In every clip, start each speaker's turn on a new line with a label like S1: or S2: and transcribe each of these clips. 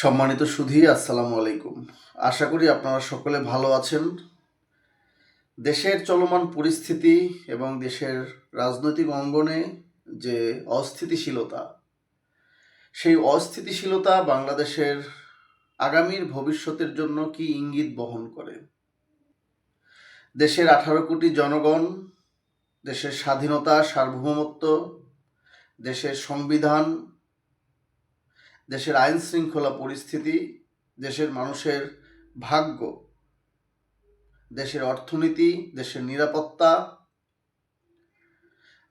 S1: সম্মানিত সুধী, আসসালামু আলাইকুম। আশা করি আপনারা সকলে ভালো আছেন। দেশের চলমান পরিস্থিতি এবং দেশের রাজনৈতিক অঙ্গনে যে অস্থিতিশীলতা, সেই অস্থিতিশীলতা বাংলাদেশের আগামীর ভবিষ্যতের জন্য কি ইঙ্গিত বহন করে? দেশের আঠারো কোটি জনগণ, দেশের স্বাধীনতা, সার্বভৌমত্ব, দেশের সংবিধান দেশের আইন শৃঙ্খলা পরিস্থিতি, দেশের মানুষের ভাগ্য, দেশের অর্থনীতি, দেশের নিরাপত্তা,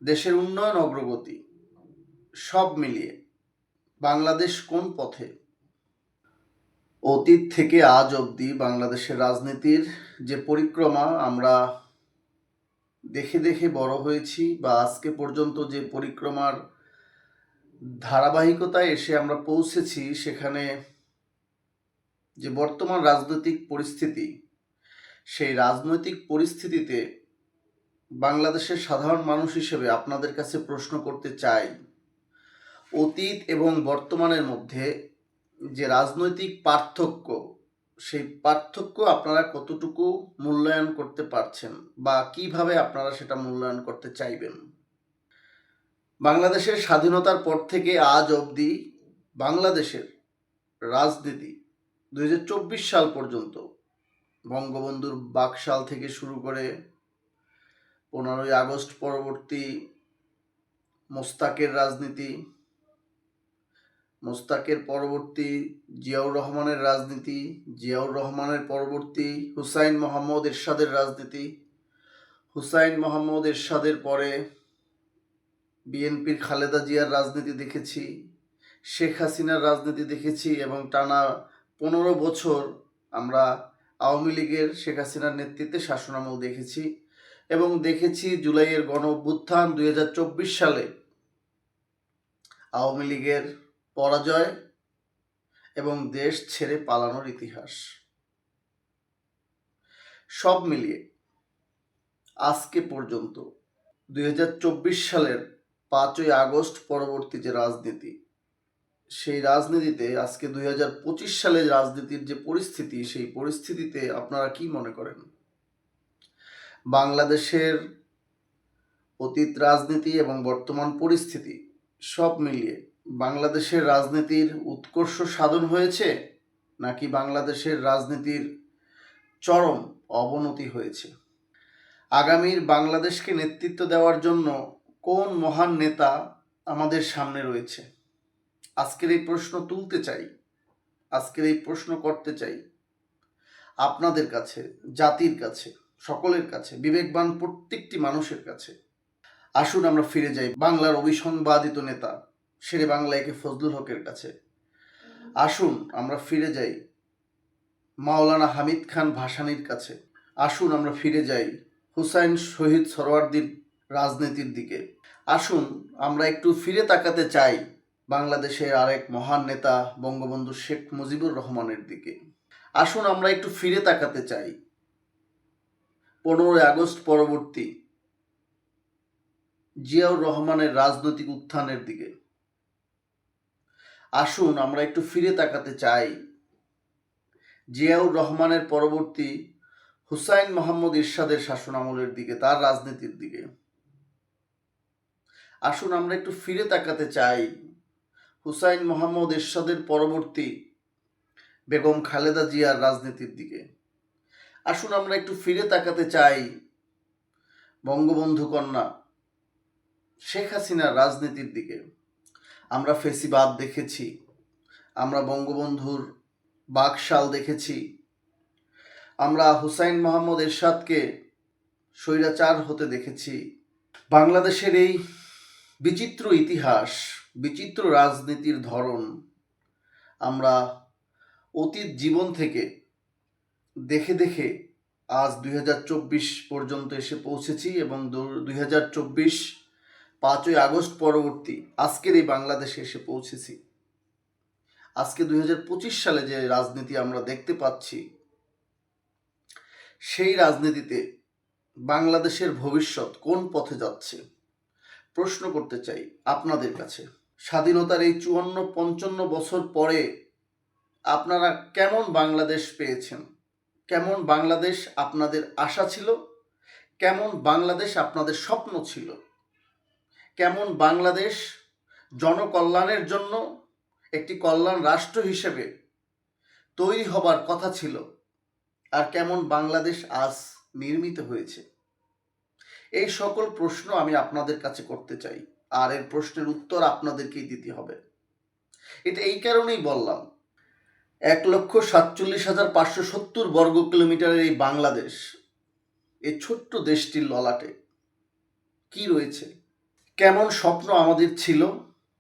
S1: দেশের উন্নয়ন অগ্রগতি, সব মিলিয়ে বাংলাদেশ কোন পথে? অতীত থেকে আজ অবধি বাংলাদেশের রাজনীতির যে পরিক্রমা আমরা দেখে দেখে বড় হয়েছি বা আজকে পর্যন্ত যে পরিক্রমার ধারাবাহিকতায় এসে আমরা পৌঁছেছি সেখানে যে বর্তমান রাজনৈতিক পরিস্থিতি, সেই রাজনৈতিক পরিস্থিতিতে বাংলাদেশের সাধারণ মানুষ হিসেবে আপনাদের কাছে প্রশ্ন করতে চাই। অতীত এবং বর্তমানের মধ্যে যে রাজনৈতিক পার্থক্য, সেই পার্থক্য আপনারা কতটুকু মূল্যায়ন করতে পারছেন বা কীভাবে আপনারা সেটা মূল্যায়ন করতে চাইবেন? বাংলাদেশের স্বাধীনতার পর থেকে আজ অবধি বাংলাদেশের রাজনীতি দু হাজার চব্বিশ সাল পর্যন্ত বঙ্গবন্ধুর বাকশাল থেকে শুরু করে পনেরোই আগস্ট পরবর্তী মোস্তাকের রাজনীতি, মোস্তাকের পরবর্তী জিয়াউর রহমানের রাজনীতি, জিয়াউর রহমানের পরবর্তী হুসাইন মোহাম্মদ এরশাদের রাজনীতি, হুসাইন মোহাম্মদ এরশাদের পরে বিএনপির খালেদা জিয়ার রাজনীতি দেখেছি, শেখ হাসিনার রাজনীতি দেখেছি এবং টানা পনেরো বছর আমরা আওয়ামী লীগের শেখ হাসিনার নেতৃত্বে শাসনামল দেখেছি এবং দেখেছি জুলাইয়ের গণ অভ্যুত্থান দুই সালে। আওয়ামী লীগের পরাজয় এবং দেশ ছেড়ে পালানোর ইতিহাস। সব মিলিয়ে আজকে পর্যন্ত দুই হাজার চব্বিশ সালের পাঁচই আগস্ট পরবর্তী যে রাজনীতি, সেই রাজনীতিতে আজকে দুই হাজার পঁচিশ সালে রাজনীতির যে পরিস্থিতি, সেই পরিস্থিতিতে আপনারা কি মনে করেন? বাংলাদেশের অতীত রাজনীতি এবং বর্তমান পরিস্থিতি সব মিলিয়ে বাংলাদেশের রাজনীতির উৎকর্ষ সাধন হয়েছে নাকি বাংলাদেশের রাজনীতির চরম অবনতি হয়েছে? আগামীর বাংলাদেশকে নেতৃত্ব দেওয়ার জন্য কোন মহান নেতা আমাদের সামনে রয়েছে? আজকের এই প্রশ্ন তুলতে চাই। আজকের এই প্রশ্ন করতে চাই। আপনাদের কাছে, জাতির কাছে, সকলের কাছে, বিবেকবান প্রত্যেকটি মানুষের কাছে। আসুন আমরা ফিরে যাই বাংলার অভিসংবাদিত নেতা, শেরে বাংলা একে ফজলুল হকের কাছে। আসুন আমরা ফিরে যাই মাওলানা হামিদ খান ভাসানির কাছে। আসুন আমরা ফিরে যাই হুসাইন শহীদ সরওয়ার্দির রাজনীতির দিকে। আসুন, আমরা একটু ফিরে তাকাতে চাই বাংলাদেশের আরেক মহান নেতা বঙ্গবন্ধু শেখ মুজিবুর রহমানের দিকে। আসুন, আমরা একটু ফিরে তাকাতে চাই। পনেরোই আগস্ট পরবর্তী জিয়াউর রহমানের রাজনৈতিক উত্থানের দিকে। আসুন, আমরা একটু ফিরে তাকাতে চাই জিয়াউর রহমানের পরবর্তী হুসাইন মোহাম্মদ ইরশাদের শাসন আমলের দিকে, তার রাজনীতির দিকে। আসুন আমরা একটু ফিরে তাকাতে চাই। হুসাইন মোহাম্মদ এরশাদের পরবর্তী বেগম খালেদা জিয়ার রাজনীতির দিকে। আসুন আমরা একটু ফিরে তাকাতে চাই বঙ্গবন্ধু কন্যা শেখ হাসিনার রাজনীতির দিকে। আমরা ফেসিবাদ দেখেছি, আমরা বঙ্গবন্ধুর বাকশাল দেখেছি, আমরা হুসাইন মোহাম্মদ এরশাদকে স্বৈরাচার হতে দেখেছি। বাংলাদেশের এই বিচিত্র ইতিহাস, বিচিত্র রাজনীতির ধরন আমরা অতীত জীবন থেকে দেখে দেখে আজ দুই হাজার চব্বিশ পর্যন্ত এসে পৌঁছেছি এবং দুই হাজার চব্বিশ পাঁচই আগস্ট পরবর্তী আজকের এই বাংলাদেশে এসে পৌঁছেছি। আজকে দুই হাজার পঁচিশ সালে যে রাজনীতি আমরা দেখতে পাচ্ছি, সেই রাজনীতিতে বাংলাদেশের ভবিষ্যৎ কোন পথে যাচ্ছে? প্রশ্ন করতে চাই আপনাদের কাছে। স্বাধীনতার এই চুয়ান্ন, পঞ্চান্ন বছর পরে আপনারা কেমন বাংলাদেশ পেয়েছেন? কেমন বাংলাদেশ আপনাদের আশা ছিল? কেমন বাংলাদেশ আপনাদের স্বপ্ন ছিল? কেমন বাংলাদেশ জনকল্যাণের জন্য একটি কল্যাণ রাষ্ট্র হিসেবে তৈরি হবার কথা ছিল? আর কেমন বাংলাদেশ আজ নির্মিত হয়েছে? এই সকল প্রশ্ন আমি আপনাদের কাছে করতে চাই। আর এর প্রশ্নের উত্তর আপনাদেরকেই দিতে হবে। এটা এই কারণেই বললাম, এক লক্ষ সাতচল্লিশ হাজার পাঁচশো সত্তর বর্গ কিলোমিটারের এই বাংলাদেশ এই ছোট্ট দেশটির ললাটে কি রয়েছে? কেমন স্বপ্ন আমাদের ছিল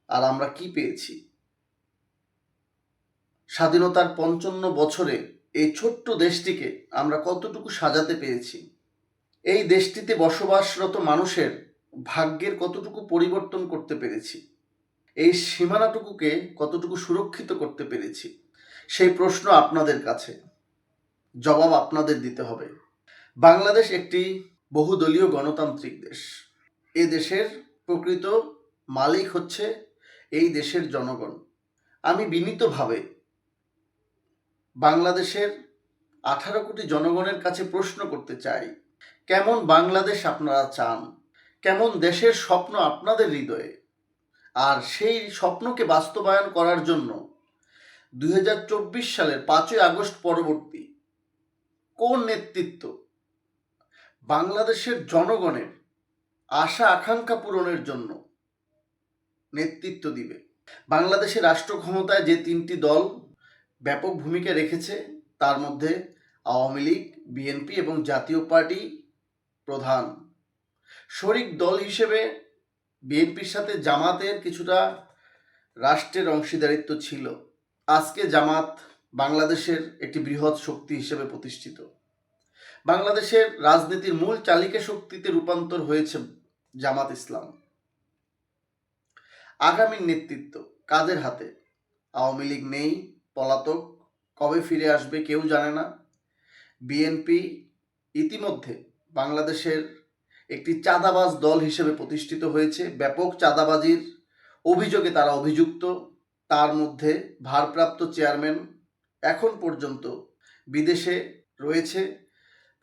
S1: আর আমরা কি পেয়েছি? স্বাধীনতার পঞ্চান্ন বছরে এই ছোট্ট দেশটিকে আমরা কতটুকু সাজাতে পেরেছি? এই দেশটিতে বসবাসরত মানুষের ভাগ্যের কতটুকু পরিবর্তন করতে পেরেছি? এই সীমানাটুকুকে কতটুকু সুরক্ষিত করতে পেরেছি? সেই প্রশ্ন আপনাদের কাছে। জবাব আপনাদের দিতে হবে। বাংলাদেশ একটি বহুদলীয় গণতান্ত্রিক দেশ। এ দেশের প্রকৃত মালিক হচ্ছে এই দেশের জনগণ। আমি বিনীতভাবে বাংলাদেশের আঠারো কোটি জনগণের কাছে প্রশ্ন করতে চাই কেমন বাংলাদেশ আপনারা চান? কেমন দেশের স্বপ্ন আপনাদের হৃদয়ে? আর সেই স্বপ্নকে বাস্তবায়ন করার জন্য দু হাজার চব্বিশ সালের পাঁচই আগস্ট পরবর্তী কোন নেতৃত্ব বাংলাদেশের জনগণের আশা আকাঙ্ক্ষা পূরণের জন্য নেতৃত্ব দিবে? বাংলাদেশের রাষ্ট্র ক্ষমতায় যে তিনটি দল ব্যাপক ভূমিকা রেখেছে, তার মধ্যে আওয়ামী লীগ, বিএনপি এবং জাতীয় পার্টি প্রধান। শরিক দল হিসেবে বিএনপির সাথে জামাতের কিছুটা রাষ্ট্রের অংশীদারিত্ব ছিল। আজকে জামাত বাংলাদেশের একটি বৃহৎ শক্তি হিসেবে প্রতিষ্ঠিত। বাংলাদেশের রাজনীতির মূল চালিকা শক্তিতে রূপান্তর হয়েছে জামাত ইসলাম। আগামীর নেতৃত্ব কাদের হাতে? আওয়ামী লীগ নেই, পলাতক, কবে ফিরে আসবে কেউ জানে না। বিএনপি ইতিমধ্যে বাংলাদেশের একটি চাঁদাবাজ দল হিসেবে প্রতিষ্ঠিত হয়েছে। ব্যাপক চাঁদাবাজির অভিযোগে তারা অভিযুক্ত। তার মধ্যে ভারপ্রাপ্ত চেয়ারম্যান এখন পর্যন্ত বিদেশে রয়েছে।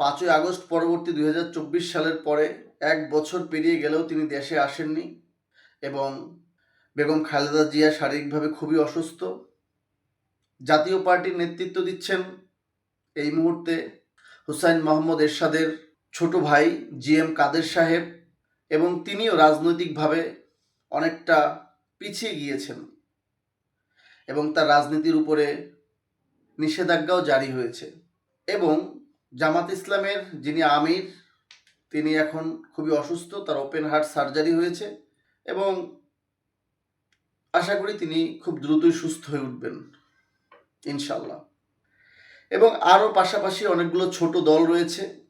S1: পাঁচই আগস্ট পরবর্তী দু হাজার চব্বিশ সালের পরে এক বছর পেরিয়ে গেলেও তিনি দেশে আসেননি এবং বেগম খালেদা জিয়া শারীরিকভাবে খুবই অসুস্থ। জাতীয় পার্টির নেতৃত্ব দিচ্ছেন এই মুহূর্তে হুসাইন মোহাম্মদ এরশাদের ছোট ভাই জি এম কাদের সাহেব এবং তিনিও রাজনৈতিকভাবে অনেকটা পিছিয়ে গিয়েছেন এবং তার রাজনীতির উপরে নিষেধাজ্ঞাও জারি হয়েছে এবং জামাত ইসলামের যিনি আমির, তিনি এখন খুবই অসুস্থ, তার ওপেন হার্ট সার্জারি হয়েছে এবং আশা করি তিনি খুব দ্রুতই সুস্থ হয়ে উঠবেন ইনশাল্লাহ এবং আরও পাশাপাশি অনেকগুলো ছোট দল রয়েছে।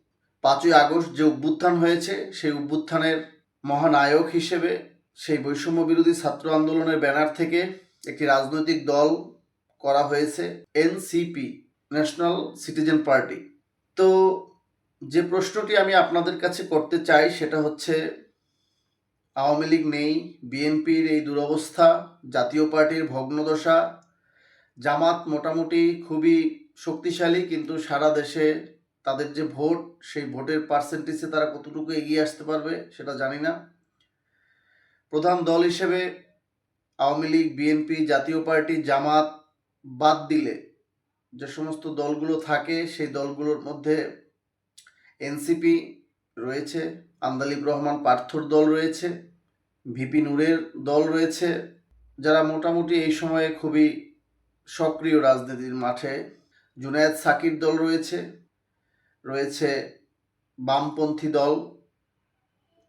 S1: পাঁচই আগস্ট যে অভ্যুত্থান হয়েছে, সেই অভ্যুত্থানের মহানায়ক হিসেবে সেই বৈষম্য বিরোধী ছাত্র আন্দোলনের ব্যানার থেকে একটি রাজনৈতিক দল করা হয়েছে, এনসিপি, ন্যাশনাল সিটিজেন পার্টি। তো যে প্রশ্নটি আমি আপনাদের কাছে করতে চাই, সেটা হচ্ছে, আওয়ামী লীগ নেই, বিএনপির এই দুরবস্থা, জাতীয় পার্টির ভগ্নদশা, জামাত মোটামুটি খুবই শক্তিশালী, কিন্তু সারা দেশে তাদের যে ভোট, সেই ভোটের পার্সেন্টেজে তারা কতটুকু এগিয়ে আসতে পারবে সেটা জানি না। প্রধান দল হিসেবে Awami League, BNP, Jatiya Party, Jamaat বাদ দিলে যে সমস্ত দলগুলো থাকে, সেই দলগুলোর মধ্যে এনসিপি রয়েছে, আন্দালিব রহমান পার্থর দল রয়েছে ভিপি নূরের দল রয়েছে, যারা মোটামুটি এই সময়ে খুবই সক্রিয় রাজনীতির মাঠে। জুনায়েদ সাকির দল রয়েছে রয়েছে বামপন্থী দল,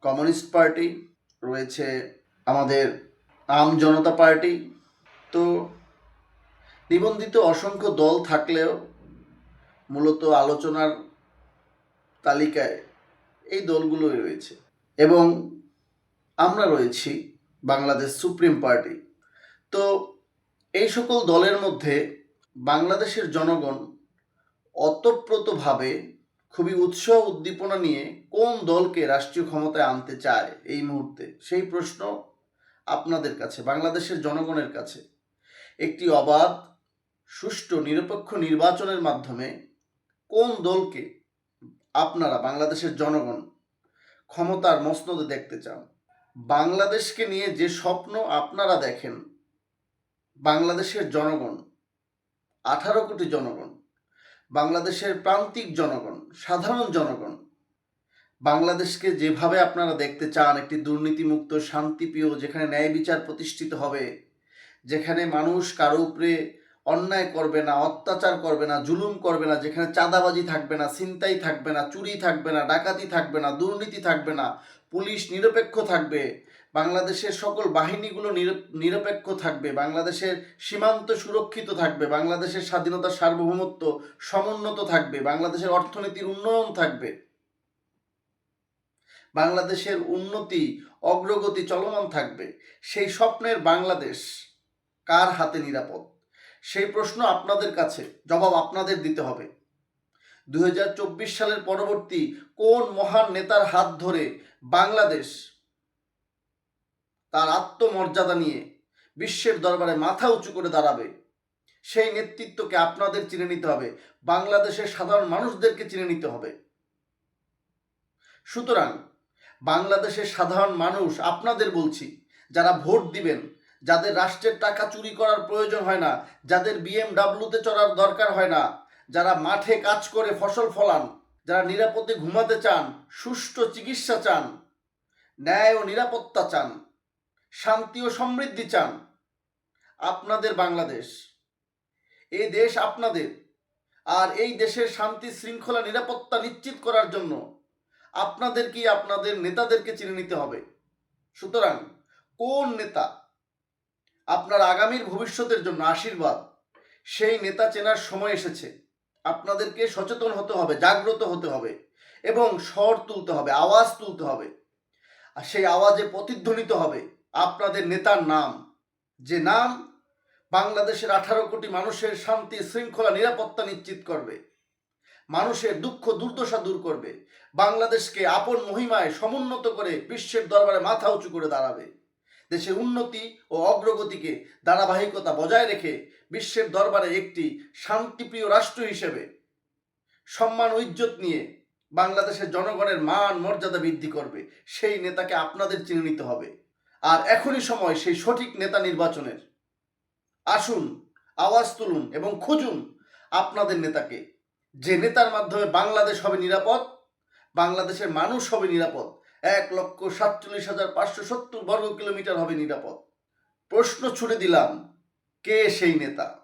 S1: কমিউনিস্ট পার্টি, রয়েছে আমাদের আম জনতা পার্টি। তো নিবন্ধিত অসংখ্য দল থাকলেও মূলত আলোচনার তালিকায় এই দলগুলোই রয়েছে। এবং আমরা রয়েছি বাংলাদেশ সুপ্রিম পার্টি। তো এই সকল দলের মধ্যে বাংলাদেশের জনগণ অতপ্রতভাবে খুবই উৎসাহ উদ্দীপনা নিয়ে কোন দলকে রাষ্ট্রীয় ক্ষমতায় আনতে চায় এই মুহূর্তে? সেই প্রশ্ন আপনাদের কাছে, বাংলাদেশের জনগণের কাছে। একটি অবাধ, সুষ্ঠু, নিরপেক্ষ নির্বাচনের মাধ্যমে কোন দলকে আপনারা, বাংলাদেশের জনগণ, ক্ষমতার মসনদে দেখতে চান? বাংলাদেশকে নিয়ে যে স্বপ্ন আপনারা দেখেন, বাংলাদেশের জনগণ, আঠারো কোটি জনগণ বাংলাদেশের প্রান্তিক জনগণ, সাধারণ জনগণ। বাংলাদেশকে যেভাবে আপনারা দেখতে চান, একটি দুর্নীতিমুক্ত, শান্তিপ্রিয়, যেখানে ন্যায় বিচার প্রতিষ্ঠিত হবে, যেখানে মানুষ কারও উপরে অন্যায় করবে না, অত্যাচার করবে না, জুলুম করবে না, যেখানে চাঁদাবাজি থাকবে না, ছিনতাই থাকবে না, চুরি থাকবে না, ডাকাতি থাকবে না, দুর্নীতি থাকবে না, পুলিশ নিরপেক্ষ থাকবে বাংলাদেশের সকল বাহিনীগুলো নির- নিরপেক্ষ থাকবে, বাংলাদেশের সীমান্ত সুরক্ষিত থাকবে, বাংলাদেশের স্বাধীনতা সার্বভৌমত্ব সমুন্নত থাকবে, বাংলাদেশের অর্থনীতির উন্নয়ন থাকবে। বাংলাদেশের উন্নতি, অগ্রগতি চলমান থাকবে। সেই স্বপ্নের বাংলাদেশ কার হাতে নিরাপদ? সেই প্রশ্ন আপনাদের কাছে, জবাব আপনাদের দিতে হবে। দু হাজার চব্বিশ সালের পরবর্তী কোন মহান নেতার হাত ধরে বাংলাদেশ তার আত্মমর্যাদা নিয়ে বিশ্বের দরবারে মাথা উঁচু করে দাঁড়াবে। সেই নেতৃত্বকে আপনাদের চিনে নিতে হবে। বাংলাদেশের সাধারণ মানুষদেরকে চিনে নিতে হবে। সুতরাং বাংলাদেশের সাধারণ মানুষ, আপনাদের বলছি, যারা ভোট দিবেন, যাদের রাষ্ট্রের টাকা চুরি করার প্রয়োজন হয় না, যাদের বিএমডাব্লিউতে চড়ার দরকার হয় না, যারা মাঠে কাজ করে ফসল ফলান, যারা নিরাপদে ঘুমাতে চান, সুষ্ঠু চিকিৎসা চান, ন্যায় ও নিরাপত্তা চান শান্তি ও সমৃদ্ধি চান আপনাদের বাংলাদেশ। এই দেশ আপনাদের। আর এই দেশের শান্তি শৃঙ্খলা নিরাপত্তা নিশ্চিত করার জন্য আপনাদেরকেই আপনাদের নেতাদেরকে চিনে নিতে হবে। সুতরাং কোন নেতা আপনার আগামীর ভবিষ্যতের জন্য আশীর্বাদ, সেই নেতা চেনার সময় এসেছে। আপনাদেরকে সচেতন হতে হবে, জাগ্রত হতে হবে এবং স্বর তুলতে হবে, আওয়াজ তুলতে হবে। আর সেই আওয়াজে প্রতিধ্বনিত হবে। আপনাদের নেতার নাম। যে নাম বাংলাদেশের আঠারো কোটি মানুষের শান্তি, শৃঙ্খলা, নিরাপত্তা নিশ্চিত করবে, মানুষের দুঃখ, দুর্দশা দূর করবে, বাংলাদেশকে আপন মহিমায় সমুন্নত করে বিশ্বের দরবারে মাথা উঁচু করে দাঁড়াবে, দেশের উন্নতি ও অগ্রগতিকে ধারাবাহিকতা বজায় রেখে বিশ্বের দরবারে একটি শান্তিপ্রিয় রাষ্ট্র হিসেবে সম্মান ও ইজ্জত নিয়ে বাংলাদেশের জনগণের মান, মর্যাদা বৃদ্ধি করবে, সেই নেতাকে আপনাদের চিনে নিতে হবে। আর এখনই সময় সেই সঠিক নেতা নির্বাচনের। আসুন, আওয়াজ তুলুন এবং খুঁজুন আপনাদের নেতাকে। যে নেতার মাধ্যমে বাংলাদেশ হবে নিরাপদ, বাংলাদেশের মানুষ হবে নিরাপদ, এক লক্ষ সাতচল্লিশ হাজার পাঁচশো সত্তর বর্গ কিলোমিটার হবে নিরাপদ। প্রশ্ন ছুড়ে দিলাম, কে সেই নেতা?